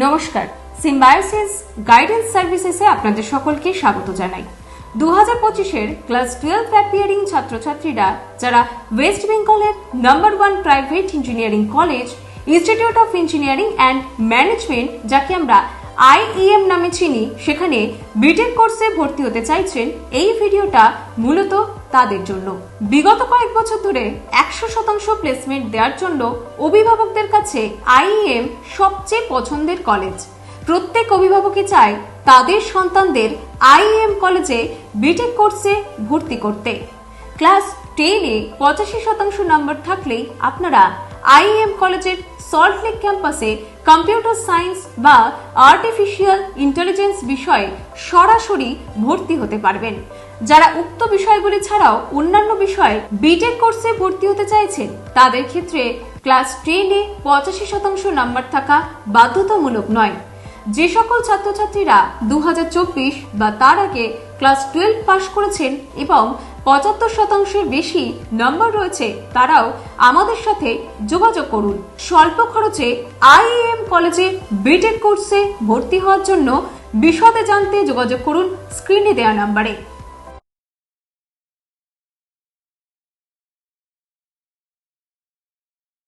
নমস্কার। Symbiosis guidance সার্ভিসেসে আপনাদের সকলকে স্বাগত জানাই। দু হাজার পঁচিশের ক্লাস টুয়েলভ অ্যাপিয়ারিং ছাত্রছাত্রীরা, যারা ওয়েস্ট বেঙ্গলের number one private engineering college institute of engineering and management যাকে আমরা আইইএম নামে চিনি, সেখানে বিটেক কোর্সে ভর্তি হতে চাইছেন, এই ভিডিওটা মূলত তাদের জন্য। বিগত কয়েক বছর ধরে একশো শতাংশ প্লেসমেন্ট দেওয়ার জন্য অভিভাবকদের কাছে আইইএম সবচেয়ে পছন্দের কলেজ প্রত্যেক অভিভাবকই চায় তাদের সন্তানদের আইএম কলেজে বিটেক কোর্সে ভর্তি করতে। ক্লাস টেনে পঁচাশি শতাংশ নম্বর থাকলেই আপনারা আইএম কলেজের সল্টলেক ক্যাম্পাসে কম্পিউটার সায়েন্স বা আর্টিফিশিয়াল ইন্টেলিজেন্স বিষয়ে সরাসরি ভর্তি হতে পারবেন। যারা উক্ত বিষয়গুলি ছাড়াও অন্যান্য বিষয়ে বিটেক কোর্সে ভর্তি হতে চাইছেন, তাদের ক্ষেত্রে ক্লাস টেনে পঁচাশি শতাংশ নম্বর থাকা বাধ্যতামূলক নয়। যে সকল ছাত্রছাত্রীরা দু হাজার চব্বিশ বা তার আগে ক্লাস টুয়েলভ পাশ করেছেন এবং পঁচাত্তর শতাংশের বেশি নম্বর রয়েছে, তারাও আমাদের সাথে যোগাযোগ করুন। স্বল্প খরচে আইএম কলেজে বিটেক কোর্সে ভর্তি হওয়ার জন্য বিশদে জানতে যোগাযোগ করুন স্ক্রিনে দেওয়া নাম্বারে।